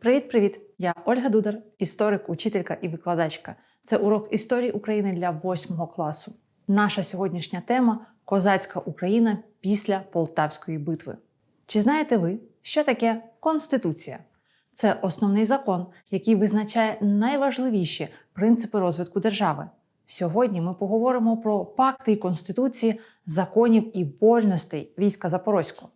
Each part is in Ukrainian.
Привіт-привіт! Я Ольга Дудар, історик, учителька і викладачка. Це урок історії України для 8 класу. Наша сьогоднішня тема козацька Україна після Полтавської битви. Чи знаєте ви, що таке Конституція? Це основний закон, який визначає найважливіші принципи розвитку держави. Сьогодні ми поговоримо про пакти і конституції, законів і вольностей війська Запорозького.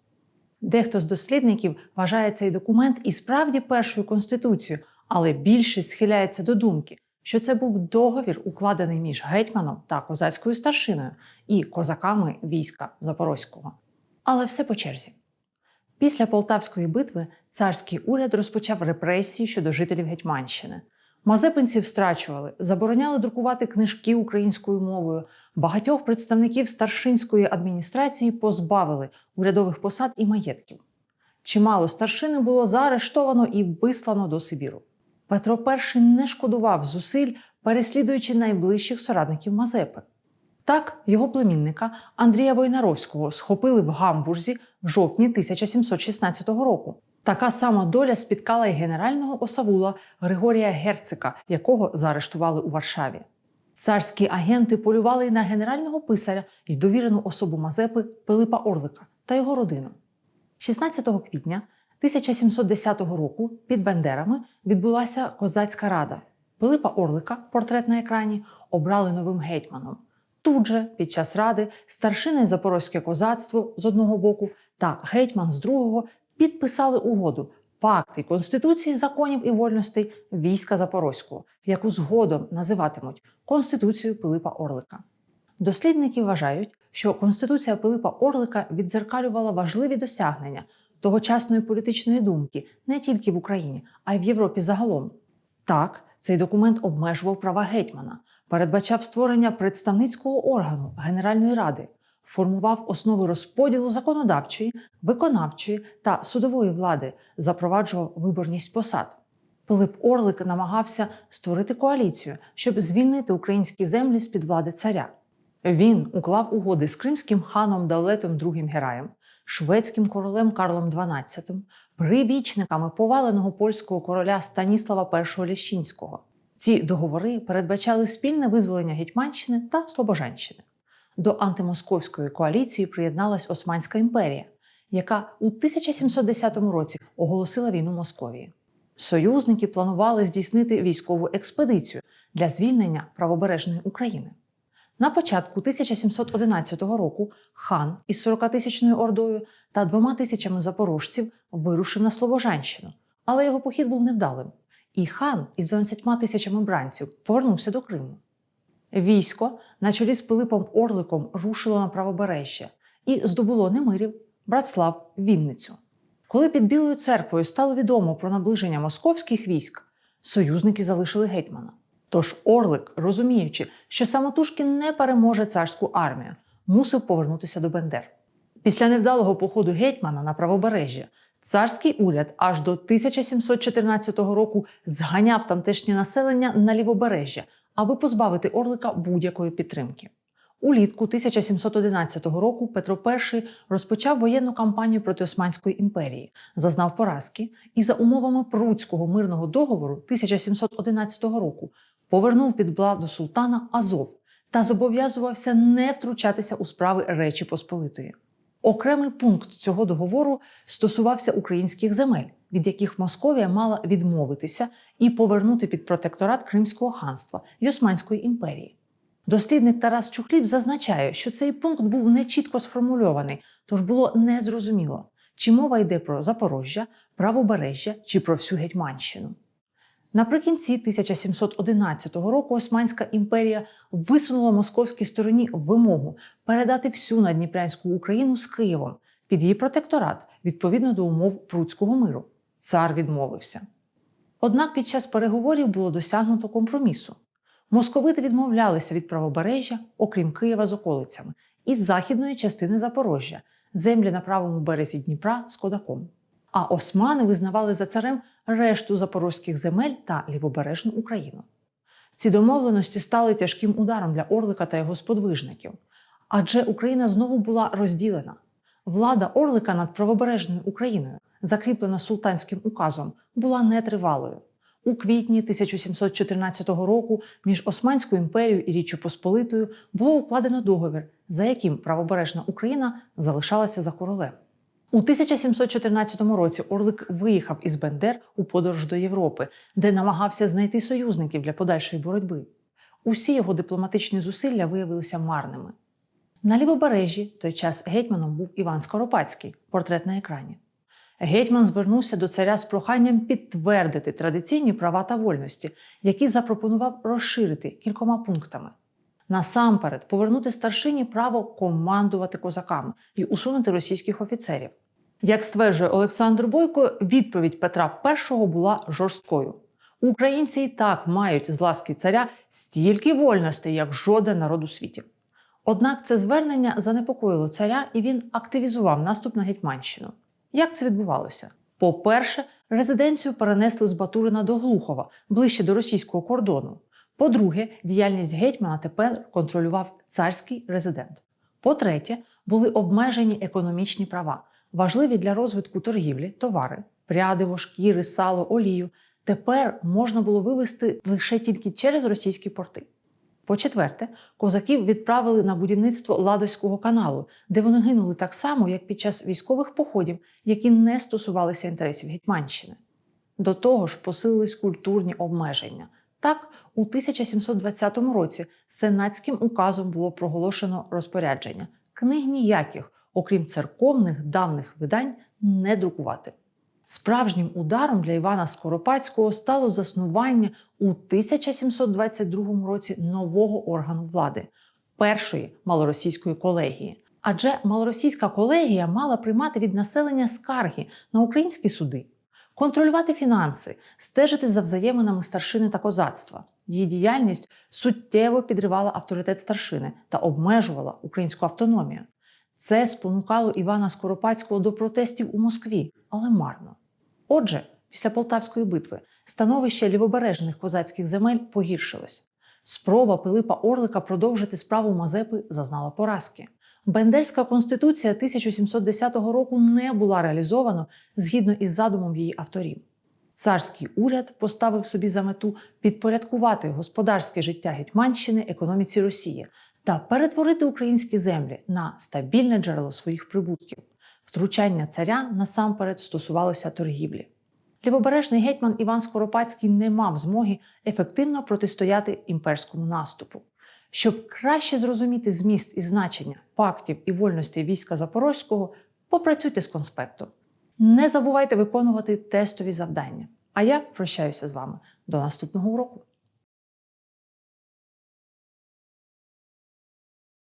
Дехто з дослідників вважає цей документ і справді першою конституцією, але більшість схиляється до думки, що це був договір, укладений між гетьманом та козацькою старшиною і козаками війська Запорозького. Але все по черзі. Після Полтавської битви царський уряд розпочав репресії щодо жителів Гетьманщини. Мазепинців страчували, забороняли друкувати книжки українською мовою. Багатьох представників старшинської адміністрації позбавили урядових посад і маєтків. Чимало старшини було заарештовано і вислано до Сибіру. Петро І не шкодував зусиль, переслідуючи найближчих соратників Мазепи. Так, його племінника Андрія Войнаровського схопили в Гамбурзі в жовтні 1716 року. Така сама доля спіткала й генерального осавула Григорія Герцика, якого заарештували у Варшаві. Царські агенти полювали й на генерального писаря й довірену особу Мазепи Пилипа Орлика та його родину. 16 квітня 1710 року під Бендерами відбулася козацька рада. Пилипа Орлика, портрет на екрані, обрали новим гетьманом. Тут же, під час ради, старшини Запорозьке козацтво з одного боку та гетьман з другого підписали угоду пакти Конституції законів і вольностей війська Запорозького, яку згодом називатимуть Конституцією Пилипа Орлика. Дослідники вважають, що Конституція Пилипа Орлика віддзеркалювала важливі досягнення тогочасної політичної думки не тільки в Україні, а й в Європі загалом. Так, цей документ обмежував права гетьмана, передбачав створення представницького органу Генеральної ради, формував основи розподілу законодавчої, виконавчої та судової влади, запроваджував виборність посад. Пилип Орлик намагався створити коаліцію, щоб звільнити українські землі з під влади царя. Він уклав угоди з кримським ханом Далетом II Гераєм, шведським королем Карлом XII, прибічниками поваленого польського короля Станіслава І Ліщинського. Ці договори передбачали спільне визволення Гетьманщини та Слобожанщини. До антимосковської коаліції приєдналась Османська імперія, яка у 1710 році оголосила війну Московії. Союзники планували здійснити військову експедицію для звільнення правобережної України. На початку 1711 року хан із 40-тисячною ордою та двома тисячами запорожців вирушив на Слобожанщину, але його похід був невдалим. І хан із 12 тисячами бранців повернувся до Криму. Військо на чолі з Пилипом Орликом рушило на правобережжя і здобуло Немирів, Братслав, Вінницю. Коли під Білою церквою стало відомо про наближення московських військ, союзники залишили гетьмана. Тож Орлик, розуміючи, що самотужки не переможе царську армію, мусив повернутися до Бендер. Після невдалого походу гетьмана на правобережжя царський уряд аж до 1714 року зганяв тамтешнє населення на лівобережжя, аби позбавити Орлика будь-якої підтримки. Улітку 1711 року Петро І розпочав воєнну кампанію проти Османської імперії, зазнав поразки і за умовами Пруцького мирного договору 1711 року повернув під владу султана Азов та зобов'язувався не втручатися у справи Речі Посполитої. Окремий пункт цього договору стосувався українських земель, від яких Московія мала відмовитися і повернути під протекторат Кримського ханства й Османської імперії. Дослідник Тарас Чухліб зазначає, що цей пункт був нечітко сформульований, тож було незрозуміло, чи мова йде про Запорожжя, правобережжя чи про всю Гетьманщину. Наприкінці 1711 року Османська імперія висунула московській стороні вимогу передати всю надніпрянську Україну з Києвом під її протекторат відповідно до умов Пруцького миру. Цар відмовився. Однак під час переговорів було досягнуто компромісу. Московити відмовлялися від правобережжя, окрім Києва з околицями, і з західної частини Запорожжя, землі на правому березі Дніпра з Кодаком. А османи визнавали за царем решту запорозьких земель та лівобережну Україну. Ці домовленості стали тяжким ударом для Орлика та його сподвижників, адже Україна знову була розділена. Влада Орлика над правобережною Україною закріплена султанським указом, була нетривалою. У квітні 1714 року між Османською імперією і Річчю Посполитою було укладено договір, за яким правобережна Україна залишалася за королем. У 1714 році Орлик виїхав із Бендер у подорож до Європи, де намагався знайти союзників для подальшої боротьби. Усі його дипломатичні зусилля виявилися марними. На лівобережжі той час гетьманом був Іван Скоропадський, портрет на екрані. Гетьман звернувся до царя з проханням підтвердити традиційні права та вольності, які запропонував розширити кількома пунктами. Насамперед, повернути старшині право командувати козаками і усунути російських офіцерів. Як стверджує Олександр Бойко, відповідь Петра І була жорсткою. Українці і так мають з ласки царя стільки вольностей, як жоден народ у світі. Однак це звернення занепокоїло царя, і він активізував наступ на Гетьманщину. Як це відбувалося? По-перше, резиденцію перенесли з Батурина до Глухова, ближче до російського кордону. По-друге, діяльність гетьмана тепер контролював царський резидент. По-третє, були обмежені економічні права, важливі для розвитку торгівлі, товари, прядиво, шкіри, сало, олію. Тепер можна було вивезти лише тільки через російські порти. По-четверте, козаків відправили на будівництво Ладозького каналу, де вони гинули так само, як під час військових походів, які не стосувалися інтересів Гетьманщини. До того ж, посилились культурні обмеження. Так, у 1720 році сенатським указом було проголошено розпорядження книг ніяких, окрім церковних давних видань, не друкувати. Справжнім ударом для Івана Скоропадського стало заснування у 1722 році нового органу влади першої малоросійської колегії. Адже малоросійська колегія мала приймати від населення скарги на українські суди, контролювати фінанси, стежити за взаєминами старшини та козацтва. Її діяльність суттєво підривала авторитет старшини та обмежувала українську автономію. Це спонукало Івана Скоропадського до протестів у Москві, але марно. Отже, після Полтавської битви становище лівобережних козацьких земель погіршилось. Спроба Пилипа Орлика продовжити справу Мазепи зазнала поразки. Бендерська конституція 1710 року не була реалізована згідно із задумом її авторів. Царський уряд поставив собі за мету підпорядкувати господарське життя Гетьманщини економіці Росії та перетворити українські землі на стабільне джерело своїх прибутків. Втручання царя насамперед стосувалося торгівлі. Лівобережний гетьман Іван Скоропадський не мав змоги ефективно протистояти імперському наступу. Щоб краще зрозуміти зміст і значення пактів і вольностей війська Запорозького, попрацюйте з конспектом. Не забувайте виконувати тестові завдання. А я прощаюся з вами до наступного уроку.